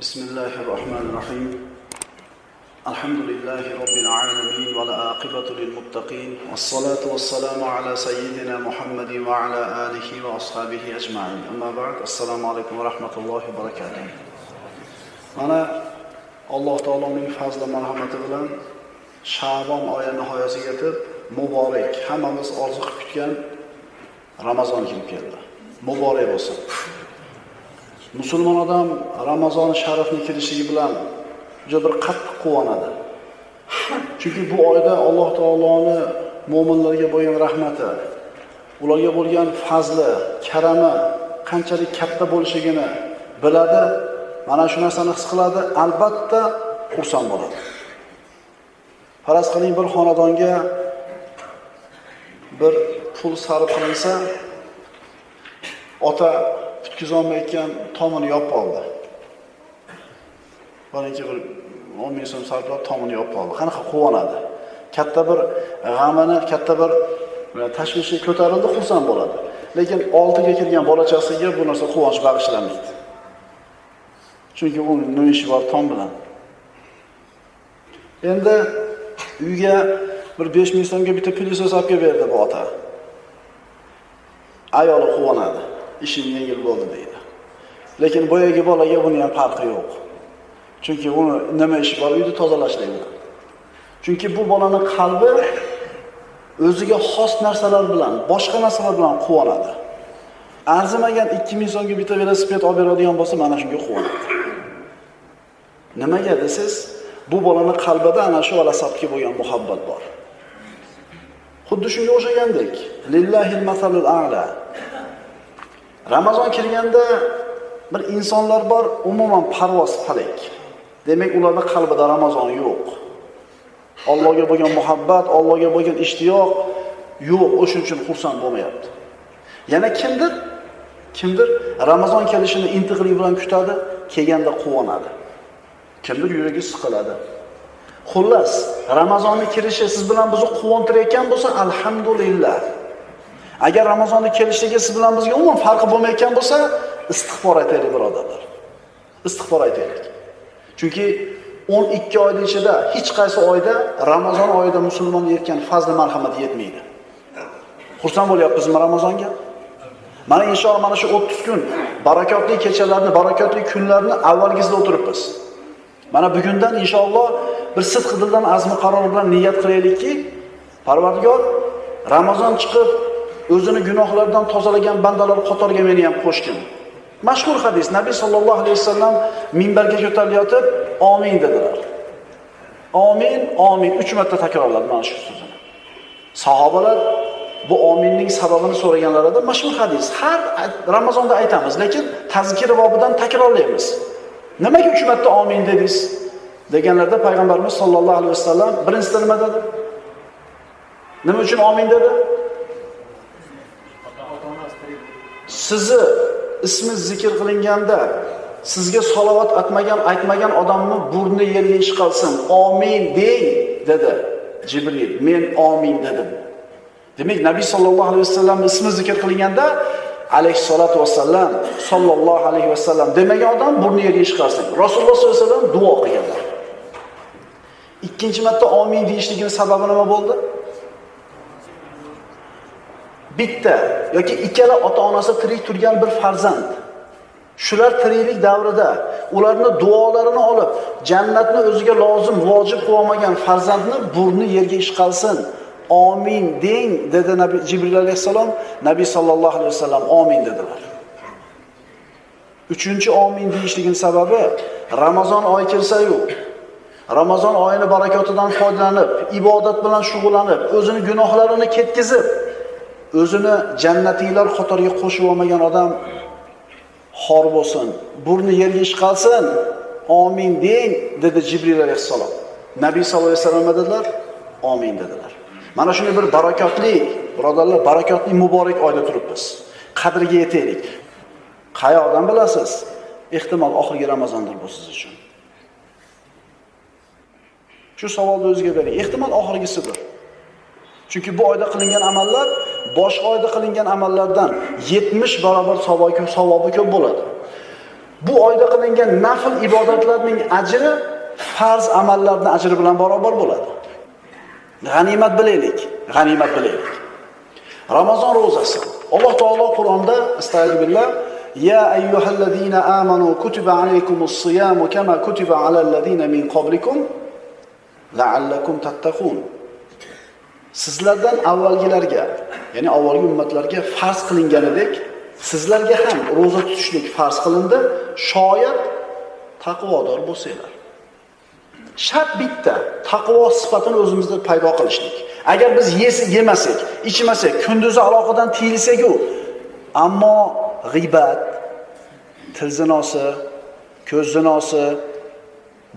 بسم الله الرحمن الرحيم. الحمد لله رب العالمين والعاقبة للمتقين والصلاة والسلام على سيدنا محمد وعلى آله وأصحابه أجمعين. أما بعد السلام عليكم ورحمة الله وبركاته. أنا alloh taoloning fazli marhamati bilan shabon oyi nihoyasiga yetib muborak hammamiz orzu qilib kutgan ramazon kelib keldi. Musulmon odam ramazon sharifni kirishligi bilan juda bir qattiq quvonadi. Chunki bu oyda alloh taoloni mo'minlarga bo'lgan rahmati ularga bo'lgan fazli karami qanchalik katta bo'lishligini biladi mana shu narsani his qiladi albatta xursand bo'ladi. Faraz qiling bir xonadonga bir pul sarf qilinsa ota tutkazolmayotgan tomini yopib oldi. Birinchi bir o'n ming so'm sarflab tomini yopib oldi. Qanaqa quvonadi? Katta bir g'amini katta bir e, tashvishi ko'tarildi xursand bo'ladi. Lekin oltiga kirgan bolachasiga bu narsa quvonch bag'ishlamaydi. Chunki uni nima ishi bor? Tom bilan. Endi uyga bir besh ming so'mga bitta pilisos olib kelib berdi bu ota. Ayoli quvonadi. Ishing yengil bo'ldi deydi. Lekin boyagi bolaga buni ham farqi yo'q. Chunki uni nima ishi bor uyni tozalashlik bilan chunki bu bolani qalbi o'ziga xos narsalar bilan boshqa narsalar bilan quvonadi. Arzimagan ikki ming so'mga bitta velosiped olib beradigan bo'lsa mana shunga quvonadi. Nimaga desangiz bu bolani qalbida ana shu alasabga bo'lgan muhabbat bor. Xuddi shunga o'xshagandek lillahil masalul a'la. Ramazon kirganda bir insonlar bor umuman parvoz falak demak ularni qalbida ramazon yo'q. Allohga bo'lgan muhabbat allohga bo'lgan ishtiyoq yo'q o'shuning uchun xursand bo'lmayapti. Yana kimdir kimdir ramazon kelishini intiqlik bilan kutadi kelganda quvonadi. Kimdir yuragi siqiladi. Xullas ramazonni kirishi siz bilan bizni quvontirayotgan bo'lsa alhamdulillah. Agar ramazonni kelishligi siz bilan bizga umuman farqi bo'lmayotgan bo'lsa istig'for aytaylik birodarlar. Istig'for aytaylik. Chunki 12 oyning ichida hech qaysi oyda ramazon oyida musulmonga yetgan fazli marhamat yetmaydi. Xursand bo'lyapmizmi ramazonga? Mana inshaalloh mana shu 30 kun barakotli kechalarni barakotli kunlarni avvalgisida o'tiribmiz. Mana bugundan inshaalloh bir sidq dildan azmi qaror bilan niyat qilaylikki parvardigor ramazon chiqib o'zini gunohlardan tozalagan bandalar qatoriga meni ham qo'shgin mashhur hadis nabiy sollallohu alayhi vasallam minbarga ko'tarilayotib omin dedilar. Omin omin uch marta takrorladi mana shu so'zini. Sahobalar bu ominning sababini so'raganlarida mashhur hadis. Har ramazonda aytamiz lekin tazkira bobidan takrorlaymiz. Nimaga uch marta omin dedingiz? deganlarda payg'ambarimiz sollallohu alayhi vasallam birinchisida nima dedi? Nima uchun omin dedi? Sizni ismi zikr qilinganda sizga salovat aytmagan aytmagan odamni burni yerga ish qilsin. Omin deng dedi jibril. Men omin dedim. Demak nabiy sollallohu alayhi vasallam ismi zikr qilinganda alayhissalotu vassalam sollallohu alayhi vasallam demagan odam burni yerga ish qilsin. Rasululloh sollallohu alayhi vasallam duo qilganlar. Ikkinchi marta omin deyishligini sababi nima bo'ldi? Bitta yoki ikkala ota onasi tirik turgan bir farzand. Shular tiriklik davrida ularni duolarini olib jannatni o'ziga lozim vojib qilib olmagan farzandni burni yerga ishqalsin. Omin deng dedi nabi jibril alayhissalom. Nabiy sollallohu alayhi vasallam omin dedilar. Uchinchi omin deyishligini sababi ramazon oyi kelsayu ramazon oyini barakotidan foydalanib ibodat bilan shug'ullanib o'zini gunohlarini ketkizib o'zini jannatiylar qatoriga qo'shib olmagan odam xor bo'lsin burni yerga ishqalsin omin deng dedi jibril alayhissalom. Nabiy sallallohu alayhi vasallam dedilar? Omin dedilar. Mana shunday bir barakotli birodarlar barakotli muborak oyda turibmiz qadriga yetaylik. Qayoqdan bilasiz? Ehtimol oxirgi ramazondir bu siz uchun. Shu savolni o'ziga bering. Ehtimol oxirgisidir. Chunki bu oyda qilingan amallar boshqa oyda qilingan amallardan 70 barobar savobi savobi ko'p bo'ladi Bu oyda qilingan nafl ibodatlarning ajri farz amallarning ajri bilan barobar bo'ladi. G'animat bilaylik, g'animat bilaylik. Ramazon ro'zasi. Alloh taolo Qur'onda astagfirullah Ya ayyuhallazina amanu kutiba alaykumus siyamu kama kutiba alal ladina min qablikum la'allakum tattaqun. Sizlardan avvalgilarga, ya'ni avvalgi ummatlarga farz qilinganidek, sizlarga ham ro'za tutishlik farz qilindi, shoyat taqvodor bo'lsanglar. Shart bitta, taqvo sifatini o'zimizda paydo qilishlik. Agar biz yemasak, ichmasak, kunduzi aloqadan tiyilsak-ku, ammo g'iybat, til zinosi, ko'z zinosi,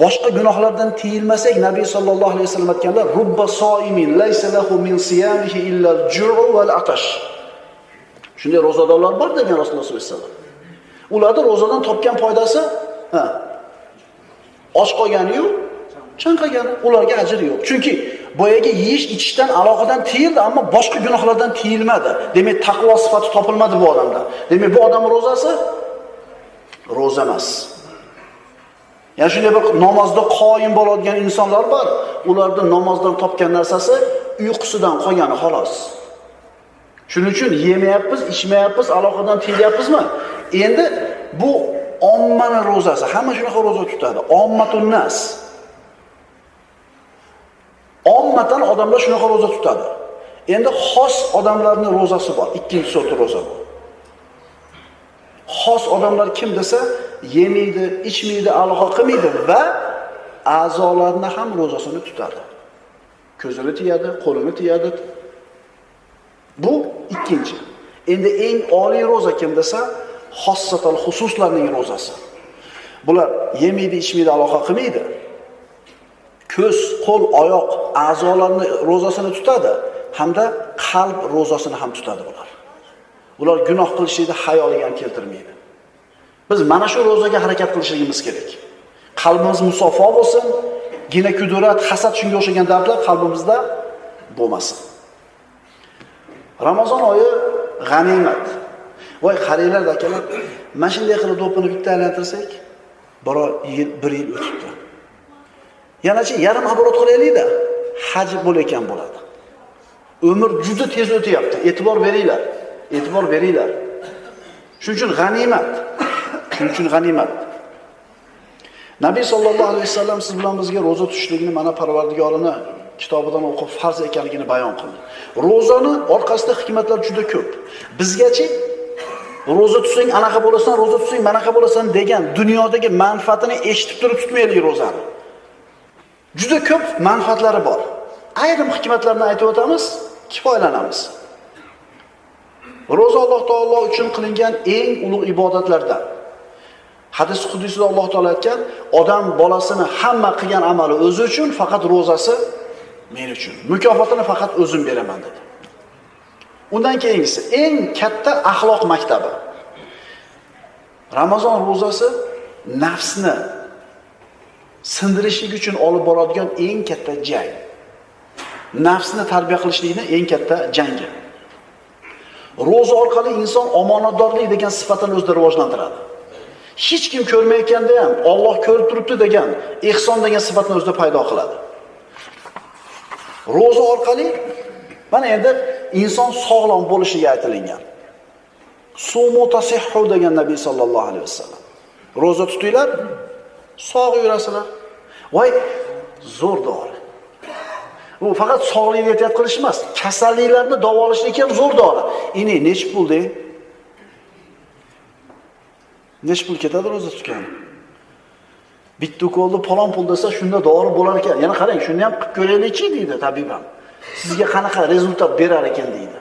boshqa gunohlardan tiyilmasak, Nabiy sallallohu alayhi vasallam aytganlar, rubba soimin laysa lahu min siyamihi illa al-ju'u wal atash. Shunday ro'zadorlar bor degan Rasululloh sollallohu alayhi vasallam. ularni ro'zadan topgan foydasi, ha, och qolgani-yu, chanqagani, ularga ajr yo'q. Chunki boyagi yeyish ichishdan aloqadan tiyildi, ammo boshqa gunohlardan tiyilmadi. Demak, taqvo sifati topilmadi bu odamda. Demak, bu odam ro'zasi ro'za emas. Ya'ni shunday bir namozda qoyim bo'ladigan insonlar bor. Ularda namozdan topgan narsasi uyqusidan qolgani xolos. Shuning uchun yemayapmiz, ichmayapmiz, aloqadan tiyilyapmizmi? Endi bu ommani ro'zasi. Hamma shunaqa ro'za tutadi. Ommatun nas. Ommatan odamlar shunaqa ro'za tutadi. Endi xos odamlarning ro'zasi bor. Ikkinchi sort ro'za bu. Xos odamlar kim desa, yemaydi, ichmaydi, aloqa qilmaydi va a'zolarini ham ro'zasini tutadi. Ko'zini tiyadi, qo'lini tiyadi. Bu ikkinchi. Endi eng oliy ro'za kim desa, xossatal xususlarning ro'zasi. Bular yemaydi, ichmaydi, aloqa qilmaydi. ko'z, qo'l, oyoq a'zolarni ro'zasini tutadi hamda qalb ro'zasini ham tutadi bular. Ular gunoh qilishlikni hayoliga ham keltirmaydi. Biz mana shu ro'zaga harakat qilishimiz kerak. Qalbimiz musaffo bo'lsin, gina kudurat, hasad shunga o'xshagan dardlar qalbimizda bo'lmasin. Ramazon oyi g'animat. Voy qaranglar akalar, mana shunday qilib do'ppini bitta aylantirsak, biror yil, bir yil o'tibdi. Yanachi yarim oborot qilaylik-da, haj bo'layotgan bo'ladi. Umr juda tez o'tyapti. E'tibor beringlar. E'tibor beringlar. Shuning uchun g'animat. Shuning uchun g'animat. Nabiy sallallohu alayhi vasallam siz bilan bizga roza tutishlikni mana Parvardigorini kitobidan o'qib farz ekanligini bayon qildi. Ro'zani orqasida hikmatlar juda ko'p. Bizgachi roza tutsang anaqa bo'lasan, roza tutsang manaqa bo'lasan degan dunyodagi manfaatini eshitib turib tutmaylik ro'zani. Juda ko'p manfaatlari bor. Ayrim hikmatlarni aytib o'tamiz, kifoyalanamiz. Roza Alloh taolo uchun qilingan eng ulug' ibodatlardan. Hadis qudusida Alloh taolo aytgan, odam bolasini hamma qilgan amali o'zi uchun, faqat ro'zasi men uchun. Mukofotini faqat o'zim beraman dedi. Undan keyingisi eng katta axloq maktabi. Ramazon ro'zasi nafsni sindirishlik uchun olib boradigan eng katta jang. Nafsni tarbiya qilishlikni eng katta jangi. Ro'za orqali inson omonatdorlik degan sifatini o'zida rivojlantiradi. Hech kim ko'rmayotganda ham Alloh ko'rib turibdi degan ehson degan sifatni o'zida paydo qiladi. Ro'za orqali mana endi inson sog'lom bo'lishiga aytilgan. Sumu tasihhu degan Nabiy sallallohu alayhi vasallam. Ro'za tutinglar, sog' yurasizlar. Voy, zo'r dori. Bu faqat sog'likni ehtiyot qilish emas, kasalliklarni davolashlik ham zo'r dori. Ini nech pul deng? Nech pul ketadi ro'za tutgan? Bitta ukolni palon pul desa shunda dori bo'lar ekan. Yana qarang, shuni ham qilib ko'raylikchi deydi tabib ham. Sizga qanaqa rezultat berar ekan deydi.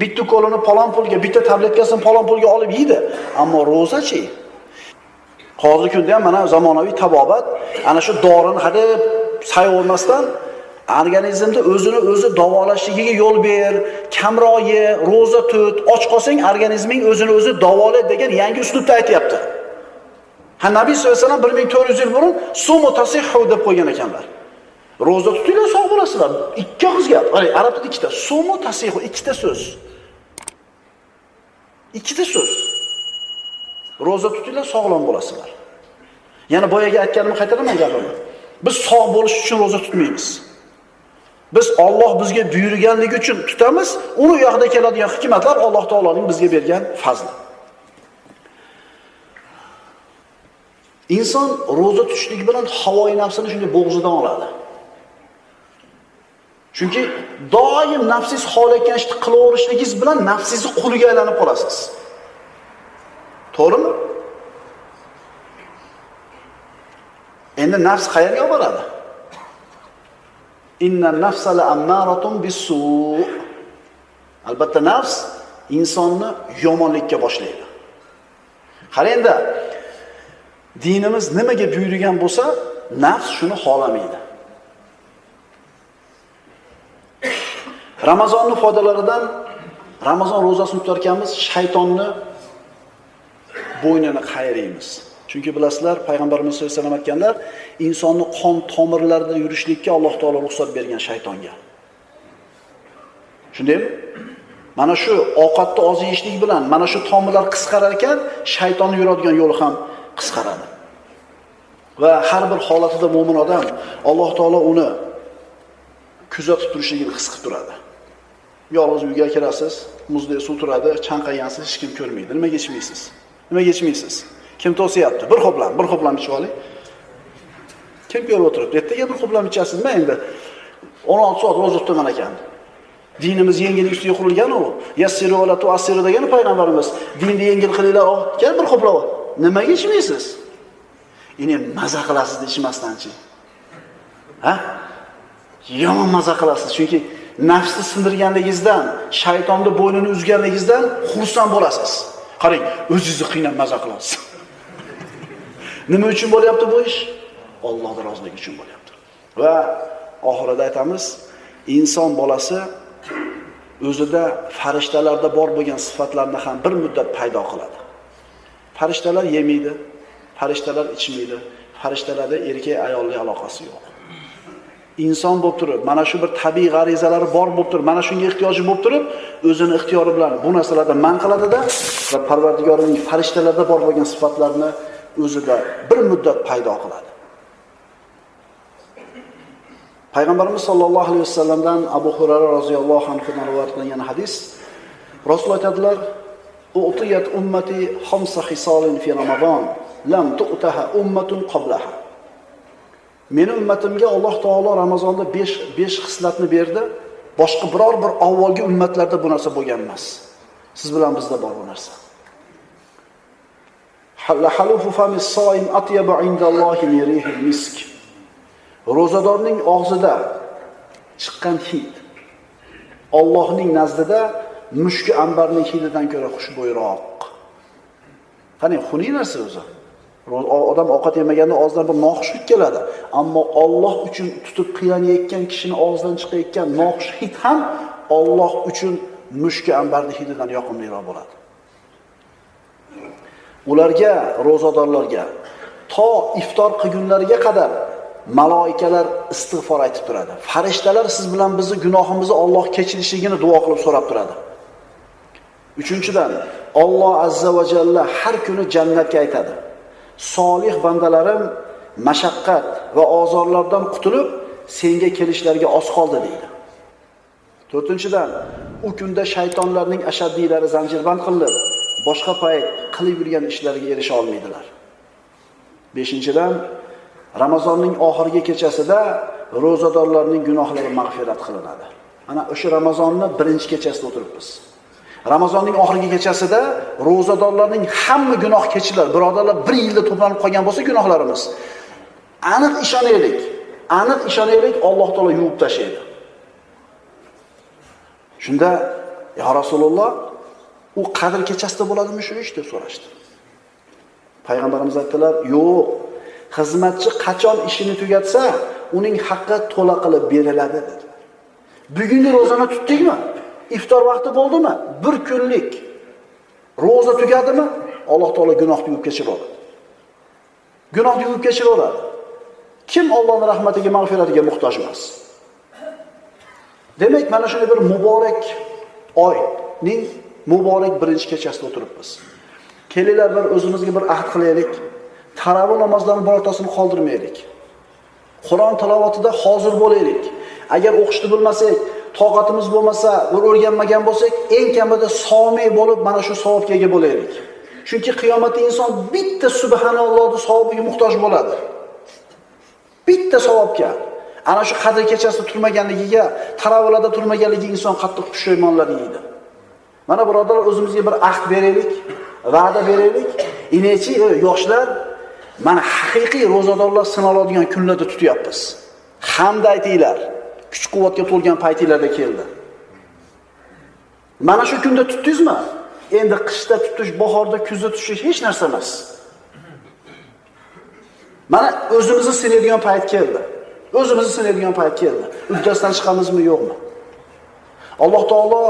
Bitta ukolini palon pulga, bitta tabletkasini palon pulga olib yeydi, ammo ro'zachi Hozirgi kunda ham mana zamonaviy tabobat ana shu dorini hadeb sayyormasdan organizmda o'zini o'zi davolashligiga yo'l ber, kamroq ye, ro'za tut, och qolsang organizming o'zini o'zi davolaydi degan yangi uslubda aytyapti. Ha Nabiy sollallohu alayhi vasallam 1400 yil burun sumu tasihhu deb qo'ygan ekanlar. Ro'za tutinglar sog' bo'lasizlar. Ikki og'iz gap. Arab tilida ikkita. Sumu tasihhu ikkita so'z. Ikkita so'z. ro'za tutinglar, sog'lom bo'lasizlar. Yana boyaga aytganimni qaytaraman gapimni. Biz sog' bo'lish uchun ro'za tutmaymiz. Biz Alloh bizga buyurganligi uchun tutamiz, uni u yoqda keladigan hikmatlar Alloh taoloning bizga bergan fazli. Inson ro'za tutishlik bilan havoyi nafsini shunday bo'g'zidan oladi. Chunki doim nafsingiz xohlayotgan ishni qilaverishligingiz bilan nafsingizni quliga aylanib qolasiz. To'g'rimi? Endi nafs qayerga olib boradi? Inna nafsa ammaratun bisu. Albatta nafs insonni yomonlikka boshlaydi. Qara endi dinimiz nimaga buyurgan bo'lsa, nafs shuni xohlamaydi. Ramazonning foydalaridan Ramazon ro'zasini tutarkanmiz, shaytonni bo'ynini qayraymiz. Chunki bilasizlar, payg'ambarimiz sollallohu alayhi vasallam aytganlar, insonni qon tomirlarida yurishlikka Alloh taolo ruxsat bergan shaytonga. Shundaymi? Mana shu ovqatni oz yeyishlik bilan mana shu tomirlar qisqarar ekan, shaytonni yuradigan yo'li ham qisqaradi. Va har bir holatida mo'min odam Alloh taolo uni kuzatib turishligini his qilib turadi. Yolg'iz uyga kirasiz, muzdek suv turadi, chanqagansiz, hech kim ko'rmaydi. Nimaga ichmaysiz? Nimaga ichmaysiz? Kim to'siyapti? Bir hoplam, bir hoplam ichib oling. Kim ko'rib o'tiribdi? Ertaga bir hoplam ichasizmi endi? 16 soat ro'za tutaman ekan. Dinimiz yengillik ustiga qurilgan u. Yassiru va la tu'assiru degan payg'ambarimiz. Dinni yengil qilinglar, kel bir xo'plab. Nimaga ichmaysiz? Yine maza qilasiz ichmasdanchi. Ha? Yomon maza qilasiz, chunki nafsni sindirganligingizdan, shaytonni bo'ynini uzganligingizdan xursand bo'lasiz. Qarang, o'zingizni qiynab maza qilasiz. Nima uchun bo'lyapti bu ish? Allohning roziligi uchun bo'lyapti. Va oxirida aytamiz, inson bolasi o'zida farishtalarda bor bo'lgan sifatlarni ham bir muddat paydo qiladi. Farishtalar yemaydi, farishtalar ichmaydi, farishtalarda erkak ayolli aloqasi yo'q. inson bo'lib turib, mana shu bir tabiiy g'arizalari bor bo'lib turib, mana shunga ehtiyoji bo'lib turib, o'zini ixtiyori bilan bu narsalardan man qiladida va Parvardigorining farishtalarda bor bo'lgan sifatlarni o'zida bir muddat paydo qiladi. Payg'ambarimiz sollallohu alayhi vasallamdan Abu xurara roziyallohu anhudan rivoyat qilingan hadis Rasululloh aytadilar: "U'tiyat ummati khamsa hisolin fi Ramazon, lam tu'taha ummatun qablaha." Meni ummatimga Alloh taolo Ramazonda 5 5 xislatni berdi. Boshqa biror bir avvalgi ummatlarda bu narsa bo'lgan emas. Siz bilan bizda bor bu narsa. Halufu fami soim atyabu indallohi min rihil misk. Ro'zadorning og'zida chiqqan hid Allohning nazdida mushki ambarning hididan ko'ra xushbo'yroq. Qani xunuk narsa o'zi. Odam ovqat yemaganda og'zidan bir noxushlik keladi. Ammo Alloh uchun tutib qiylanayotgan kishining og'zidan chiqayotgan noxush hid ham Alloh uchun mushki ambarning hididan yoqimliroq bo'ladi. Ularga, ro'zadorlarga to iftor qilgunlariga qadar maloikalar istig'for aytib turadi. Farishtalar siz bilan bizni gunohimizni Alloh kechirishligini duo qilib so'rab turadi. Uchinchidan, Alloh azza va jalla har kuni jannatga aytadi. Solih bandalarim mashaqqat va ozorlardan qutulib, senga kelishlariga oz qoldi deydi. To'rtinchidan, u kunda shaytonlarning ashaddiylari zanjirband qilinib, boshqa payt qilib yurgan ishlariga erisha olmaydilar. Beshinchidan, Ramazonning oxirgi kechasida ro'zadorlarning gunohlari mag'firat qilinadi. Ana o'sha Ramazonni birinchi kechasida o'tiribmiz. Ramazonning oxirgi kechasida ro'zadorlarning hamma gunoh kechiladi Birodarlar, bir yilda to'planib qolgan bo'lsa gunohlarimiz. Aniq ishonaylik. Aniq ishonaylik, Alloh taolo yuvib tashlaydi. Shunda, "Ya Rasululloh, u qadr kechasida bo'ladimi shu ish?" deb so'rashdi. Payg'ambarimiz aytdilar, "Yo'q, xizmatchi qachon ishini tugatsa, uning haqqi to'la qilib beriladi" dedi. Bugungi ro'zani tutdikmi? Iftor vaqti bo'ldimi? Bir kunlik ro'za tugadimi? Alloh taolo gunohni yuvib kechiraveradi Gunohni yuvib kechiraveradi Kim Allohning rahmatiga, mag'firatiga muhtoj emas? Demak, mana shunday bir muborak oyning muborak birinchi kechasida o'tiribmiz. Kelinglar bir o'zimizga bir ahd qilaylik. Taravih namozlarini birortasini qoldirmaylik. Qur'on tilovatida hozir bo'laylik. Agar o'qishni bilmasak, toqatimiz bo'lmasa, bir o'rganmagan bo'lsak, eng kamida somiy bo'lib mana shu savobga ega bo'laylik. Chunki qiyomatda inson bitta subhanallohni savobiga muhtoj bo'ladi. Bitta savobga. Ana shu qadr kechasida turmaganligiga, taravihlarda turmaganligiga inson qattiq pushaymonlar yeydi. Mana birodarlar o'zimizga bir ahd beraylik, va'da beraylik. Inechi yoshlar mana haqiqiy ro'zadorlar sinaladigan kunlarda tutyapmiz. Hamda aytinglar, kuch-quvvatga to'lgan paytinglarda keldi. Mana shu kunda tutdingizmi? Endi qishda tutish, bahorda, kuzda tutish hech narsa emas. Mana o'zimizni sinadigan payt keldi. O'zimizni sinadigan payt keldi. Uddasidan chiqamizmi, yo'qmi? Alloh taolo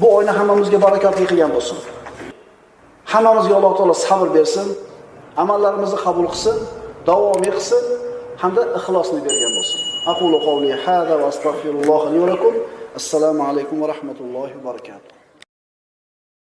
bu oyni hammamizga barakotli qilgan bo'lsin. Hammamizga Alloh taolo sabr bersin, amallarimizni qabul qilsin, davomiy qilsin hamda ixlosni bergan bo'lsin. Aqulu qawli hada va astagfirulloh li va lakum. Assalomu alaykum va rahmatullohi va barakatuh.